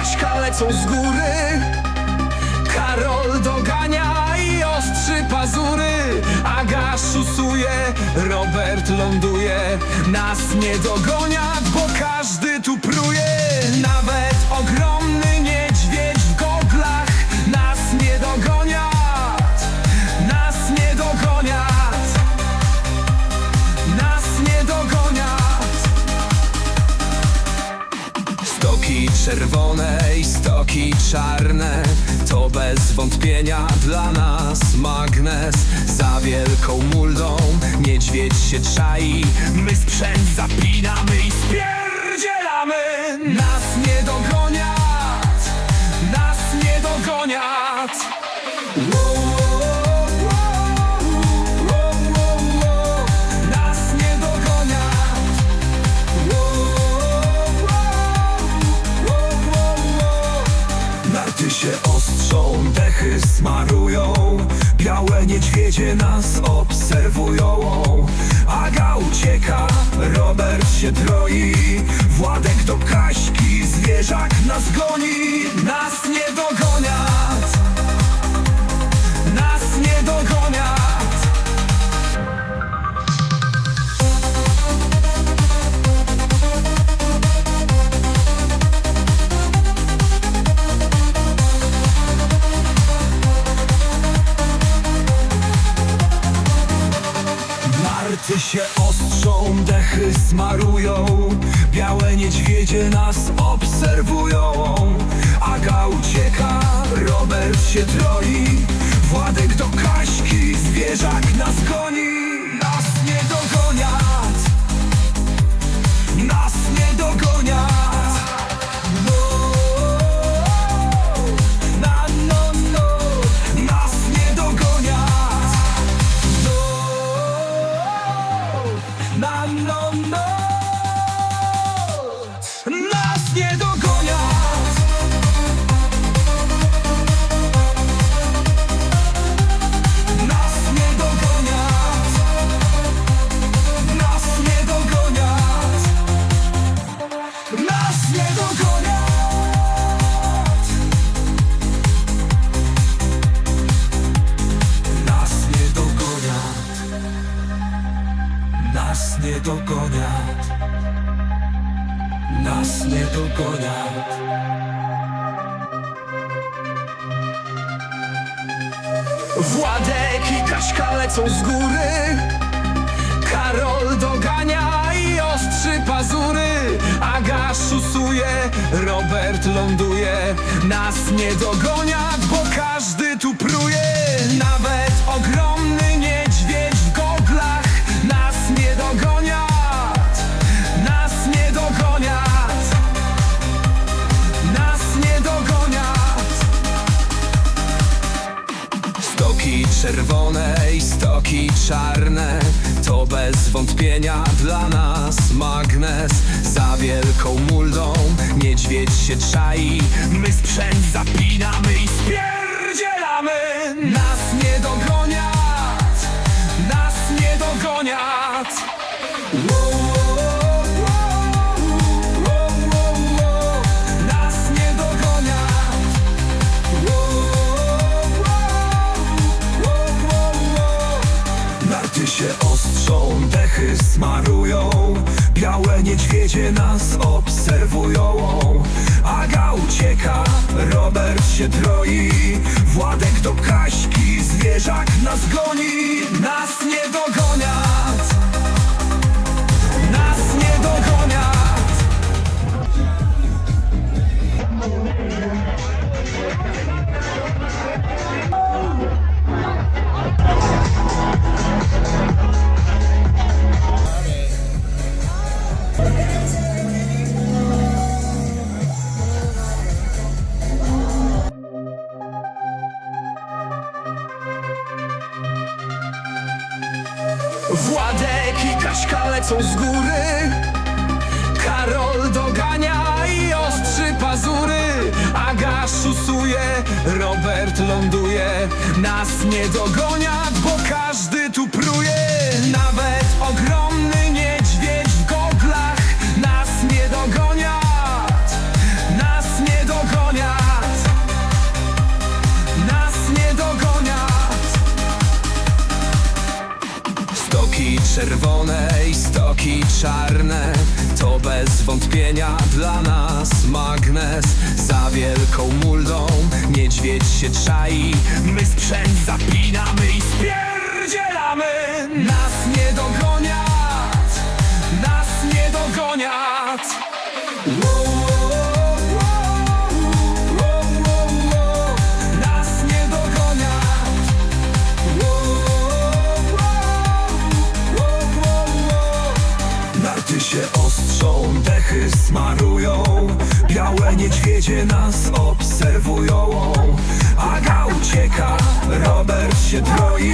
Kaśka lecą z góry. Karol dogania i ostrzy pazury. Aga szusuje, Robert ląduje. Nas nie dogonią, bo każdy tu czerwone i stoki czarne. To bez wątpienia dla nas magnes. Za wielką muldą niedźwiedź się czai. My sprzęt zapinamy i spierdzielamy. Nas nie dogoniat Nas nie dogoniat dechy smarują Białe niedźwiedzie nas obserwują. Aga ucieka, Robert się troi Władek do Kaśki, zwierzak nas goni Nas nie dogoniat smarują. Białe niedźwiedzie nas obserwują. Aga ucieka, Robert się troi. Władek do Kaśki, zwierzak nas goni Na, no, no, no. Nie Nas nie dogoniat Władek i Kaśka lecą z góry. Karol dogania i ostrzy pazury. Aga szusuje, Robert ląduje. Nas nie dogoniat, bo każdy tu pruje czerwone i stoki czarne. To bez wątpienia dla nas magnes. Za wielką muldą niedźwiedź się czai. My sprzęt zapinamy i spierdzielamy. Nas nie dogoniat Nas nie dogoniat niedźwiedzie nas obserwują. Aga ucieka, Robert się troi Władek do Kaśki, zwierzak nas goni Nas nie dogoniat Władek i Kaśka lecą z góry. Karol dogania i ostrzy pazury. Aga szusuje, Robert ląduje. Nas nie dogoniat, bo każdy tu pruje czerwone i stoki czarne. To bez wątpienia dla nas magnes. Za wielką muldą niedźwiedź się czai. My sprzęt zapinamy i spierdzielamy. Nas nie dogoniat Nas nie dogoniat wow, niedźwiedzie nas obserwują. Aga ucieka, Robert się troi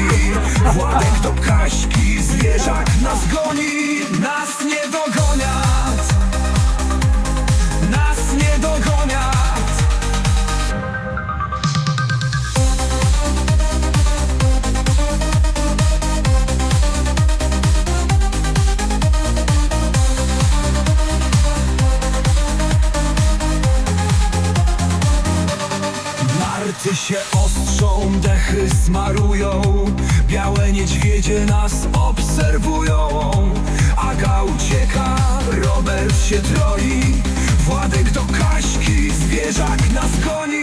Władek do Kaśki, zwierzak nas goni. Nas nie się ostrzą, dechy smarują. Białe niedźwiedzie nas obserwują. Aga ucieka, Robert się troi. Władek do Kaśki, zwierzak nas goni